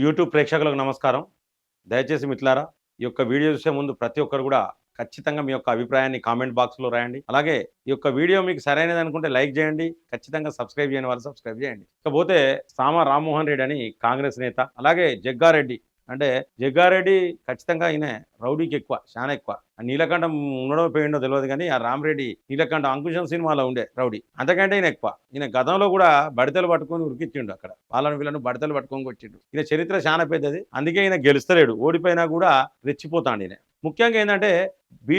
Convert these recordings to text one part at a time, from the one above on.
YouTube ప్రేక్షకులకు నమస్కారం. దయచేసి మిట్లారా ఈ యొక్క వీడియో చూసే ముందు ప్రతి ఒక్కరు కూడా ఖచ్చితంగా మీ యొక్క అభిప్రాయాన్ని కామెంట్ బాక్స్లో రాయండి. అలాగే ఈ యొక్క వీడియో మీకు సరైనది అనుకుంటే లైక్ చేయండి. ఖచ్చితంగా సబ్స్క్రైబ్ చేయని వాళ్ళు సబ్స్క్రైబ్ చేయండి. ఇకపోతే సామ రామ్మోహన్ రెడ్డి అని కాంగ్రెస్ నేత అలాగే జగ్గారెడ్డి. అంటే జగ్గారెడ్డి ఖచ్చితంగా ఈయన రౌడీకి ఎక్కువ చాలా ఎక్కువ. నీలకంఠం ఉండడం పోయిండో తెలియదు కానీ ఆ రామరెడ్డి నీలకంఠం అంకుశం సినిమాలో ఉండే రౌడీ. అంతకంటే ఈయన ఎక్కువ. ఈయన గతంలో కూడా బడితలు పట్టుకొని ఉరికిచ్చిండు అక్కడ. వాళ్ళని వీళ్ళను బడితలు పట్టుకొని వచ్చిండు ఈయన చరిత్ర చాలా పెద్దది. అందుకే ఈయన గెలుస్తలేడు. ఓడిపోయినా కూడా రెచ్చిపోతాడు ఈయన. ముఖ్యంగా ఏంటంటే బీ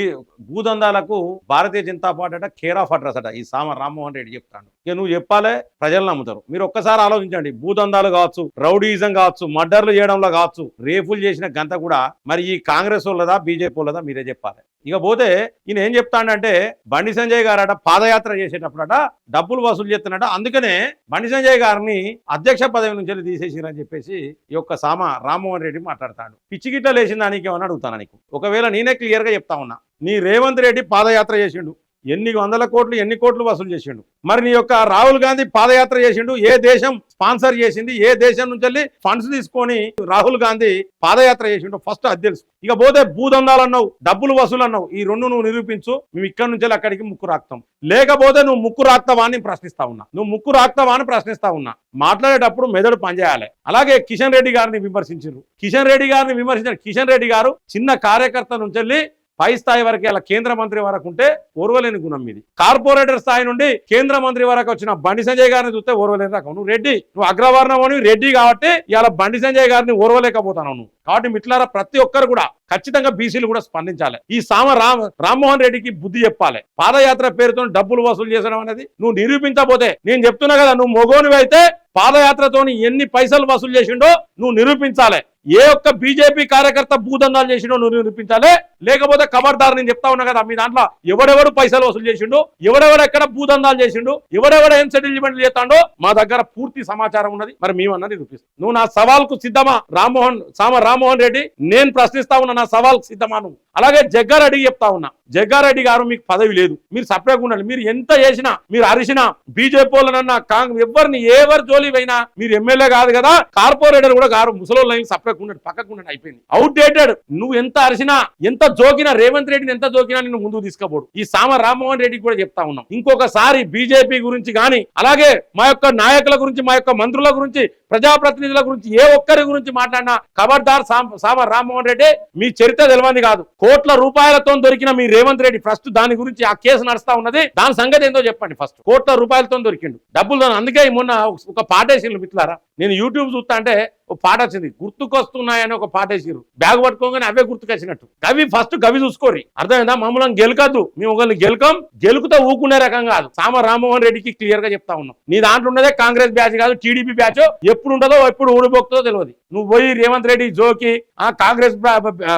భూదందాలకు భారతీయ జనతా పార్టీ అట కేర్ ఆఫ్ అడ్రస్ అట ఈ సామ రామ్మోహన్ రెడ్డి చెప్తాడు. ఇక నువ్వు చెప్పాలే ప్రజలు నమ్ముతారు. మీరు ఒక్కసారి ఆలోచించండి. భూదందాలు కావచ్చు రౌడీజం కావచ్చు మర్డర్లు చేయడంలో కావచ్చు రేపులు చేసిన గంత కూడా మరి ఈ కాంగ్రెస్ వాళ్ళదా బీజేపీ వాళ్ళదా మీరే చెప్పాలి. ఇక పోతే ఈయన ఏం చెప్తాడంటే బండి సంజయ్ గారట పాదయాత్ర చేసేటప్పుడట డబ్బులు వసూలు చేస్తున్నట అందుకనే బండి సంజయ్ గారిని అధ్యక్ష పదవి నుంచి తీసేసిరని చెప్పేసి ఈ యొక్క సామ రామ్మోహన్ రెడ్డి మాట్లాడతాడు. పిచ్చిగిట్ట లేచిన దానికి ఏమని అడుగుతాను నీకు? ఒకవేళ నేనే క్లియర్గా చెప్తా ఉన్నా. నీ రేవంత్ రెడ్డి పాదయాత్ర చేసిండు. ఎన్ని వందల కోట్లు ఎన్ని కోట్లు వసూలు చేసిండు? మరి నీ యొక్క రాహుల్ గాంధీ పాదయాత్ర చేసిండు ఏ దేశం స్పాన్సర్ చేసింది ఏ దేశం నుంచి వెళ్ళి ఫండ్స్ తీసుకొని రాహుల్ గాంధీ పాదయాత్ర చేసిండు ఫస్ట్ అది తెలుసు. ఇక పోతే భూదందాలు అన్నావు డబ్బులు వసూలు అన్నావు ఈ రెండు నువ్వు నిరూపించు మేము ఇక్కడి నుంచి అక్కడికి ముక్కు రాక్తాం. లేకపోతే నువ్వు ముక్కు రాక్తావా అని ప్రశ్నిస్తా ఉన్నా. నువ్వు ముక్కు రాక్తావా అని ప్రశ్నిస్తా ఉన్నా. మాట్లాడేటప్పుడు మెదడు పనిచేయాలి. అలాగే కిషన్ రెడ్డి గారిని విమర్శించారు కిషన్ రెడ్డి గారిని విమర్శించారు కిషన్ రెడ్డి గారు చిన్న కార్యకర్త నుంచి వెళ్ళి పై స్థాయి వరకు ఇలా కేంద్ర మంత్రి వరకు ఉంటే ఓర్వలేని గుణం ఇది. కార్పొరేటర్ స్థాయి నుండి కేంద్ర మంత్రి వరకు వచ్చిన బండి సంజయ్ గారిని చూస్తే ఓర్వలేని రకం. నువ్వు రెడ్డి నువ్వు అగ్రవర్ణం రెడ్డి కాబట్టి ఇలా బండి సంజయ్ గారిని ఓర్వలేకపోతాను నువ్వు. కాబట్టి మిట్లారా ప్రతి ఒక్కరు కూడా ఖచ్చితంగా బీసీలు కూడా స్పందించాలి. ఈ సామ రామ్ రామ్మోహన్ రెడ్డికి బుద్ధి చెప్పాలి. పాదయాత్ర పేరుతో డబ్బులు వసూలు చేసడం అనేది నువ్వు నిరూపించకపోతే నేను చెప్తున్నా కదా నువ్వు మొగోనివైతే పాదయాత్రతోని ఎన్ని పైసలు వసూలు చేసిండో నువ్వు నిరూపించాలి. ఏ ఒక్క బీజేపీ కార్యకర్త భూదందాలు చేసిండో నువ్వు నిరూపించాలి. లేకపోతే ఖబర్దార్ నేను చెప్తా ఉన్నా కదా మీ దాంట్లో ఎవడెవడు పైసలు వసూలు చేసిండు ఎవడెవడు ఎక్కడ భూదందాలు చేసిండు ఎవడెవడ ఏం సెటిల్మెంట్లు చేస్తాడో మా దగ్గర పూర్తి సమాచారం ఉన్నది. మరి మేమన్నా నిరూపిస్తాం. నువ్వు నా సవాల్కు సిద్ధమా? రామ్మోహన్ సామ రామ్మోహన్ రెడ్డి నేను ప్రశ్నిస్తా ఉన్నా నా సవాల్కు సిద్ధమా నువ్వు? అలాగే జగ్గారెడ్డి చెప్తా ఉన్నా. జగ్గారెడ్డి గారు మీకు పదవి లేదు. మీరు సపరేట్గా ఉండాలి మీరు ఎంత చేసినా మీరు అరిసినా బీజేపీ వాళ్ళనన్నా కాంగ్రెస్ ఎవరిని ఎవరు జోలి పోయినా మీరు ఎమ్మెల్యే కాదు కదా కార్పొరేటర్ కూడా గారు ముసలోళ్ళు సపరేట్ ఉండండి పక్కకు అయిపోయింది. అవుట్ డేటెడ్ నువ్వు ఎంత అరిసినా ఎంత జోకినా రేవంత్ రెడ్డిని ఎంత జోకినా నిన్ను ముందుకు తీసుకోబోడు ఈ సామ రామ్మోహన్ రెడ్డికి కూడా చెప్తా ఉన్నాం. ఇంకొకసారి బీజేపీ గురించి కానీ అలాగే మా యొక్క నాయకుల గురించి మా యొక్క మంత్రుల గురించి ప్రజాప్రతినిధుల గురించి ఏ ఒక్కరి గురించి మాట్లాడినా ఖబర్దార్ సామ సామ రామ్మోహన్ రెడ్డి మీ చరిత్ర తెలియంది కాదు. కోట్ల రూపాయలతో దొరికిన మీ రేవంత్ రెడ్డి ఫస్ట్ దాని గురించి ఆ కేసు నడుస్తా ఉన్నది. దాని సంగతి ఏందో చెప్పండి ఫస్ట్. కోట్ల రూపాయలతో దొరికిండు. డబ్బులు అందుకే మొన్న ఒక పాట మిట్లారా నేను యూట్యూబ్ చూస్తా అంటే ఒక పాట వచ్చింది. గుర్తుకొస్తున్నాయని ఒక పాట వేసిర్రు బ్యాగ్ పట్టుకోగానే అవే గుర్తుకొచ్చినట్టు. కవి ఫస్ట్ కవి చూసుకోరి అర్థమైందా? మమ్మల్ని గెలకద్దు. మేము ఒకరిని గెలకం. గెలుకుతో ఊకునే రకం కాదు. సామ రామ్మోహన్ రెడ్డికి క్లియర్గా చెప్తా ఉన్నాం. నీ దాంట్లో ఉన్నదే కాంగ్రెస్ బ్యాచ్ కాదు టీడీపీ బ్యాచ్. ఎప్పుడు ఉండదో ఎప్పుడు ఊడిపోతుందో తెలియదు నువ్వు పోయి రేవంత్ రెడ్డి జోకి ఆ కాంగ్రెస్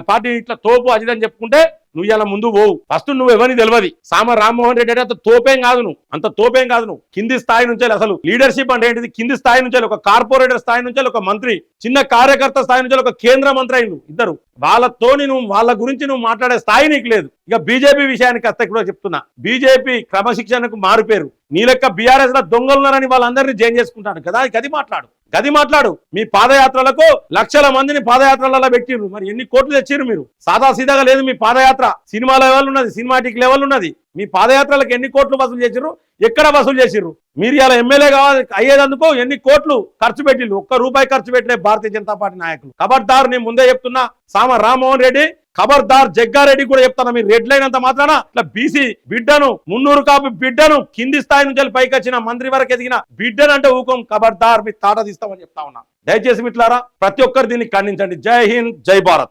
పార్టీ ఇట్లా తోపు అదిదని చెప్పుకుంటే నువ్వు ఇలా ముందు పోవు. ఫస్ట్ నువ్వు ఎవరిని తెలియదు సామ రామ్మోహన్ రెడ్డి అంటే అంత తోపేం కాదు నువ్వు. అంత తోపేం కాదు నువ్వు. కింది స్థాయి నుంచే అసలు లీడర్షిప్ అంటే ఏంటిది? కింది స్థాయి నుంచే ఒక కార్పొరేటర్ స్థాయి నుంచే ఒక మంత్రి చిన్న కార్యకర్త స్థాయి నుంచి ఒక కేంద్ర మంత్రి అయిన ఇద్దరు. వాళ్ళతోని నువ్వు వాళ్ళ గురించి నువ్వు మాట్లాడే స్థాయి నీకు లేదు. ఇక బీజేపీ విషయానికి వస్తే కూడా చెప్తున్నా. బీజేపీ క్రమశిక్షణకు మారుపేరు. నీ లెక్క బీఆర్ఎస్లో దొంగలున్నారని వాళ్ళందరినీ జైన్ చేసుకుంటాను కదా? గది మాట్లాడు. గది మాట్లాడు. మీ పాదయాత్రలకు లక్షల మందిని పాదయాత్రలలో పెట్టిండ్రు మరి ఎన్ని కోట్లు తెచ్చిర్రు మీరు? సాదా సీదాగా లేదు మీ పాదయాత్ర. సినిమా లెవెల్ ఉన్నది సినిమాటిక్ లెవెల్ ఉన్నది. మీ పాదయాత్రలకు ఎన్ని కోట్లు వసూలు చేసిర్రు? ఎక్కడ వసూలు చేసిర్రు? మీరు ఇలా ఎమ్మెల్యే కావాలి అయ్యేదందుకు ఎన్ని కోట్లు ఖర్చు పెట్టిల్లు? ఒక్క రూపాయి ఖర్చు పెట్టలే భారతీయ జనతా పార్టీ నాయకులు. కబడ్దారు నేను ముందే చెప్తున్నా. సామ రామ్మోహన్ రెడ్డి ఖబర్దార్ జగ్గారెడ్డి కూడా చెప్తాను మీరు రెడ్ లైన్ అంత మాత్రాన ఇట్లా బీసీ బిడ్డను మున్నూరు కాపు బిడ్డను కింది స్థాయి నుంచి పైకి వచ్చిన మంత్రి వరకు ఎదిగిన బిడ్డను అంటే ఊకం ఖబర్దార్ మీ తాట తీస్తామని చెప్తా ఉన్నా. దయచేసి మిట్లారా ప్రతి ఒక్కరు దీన్ని ఖండించండి. జై హింద్ జై భారత్.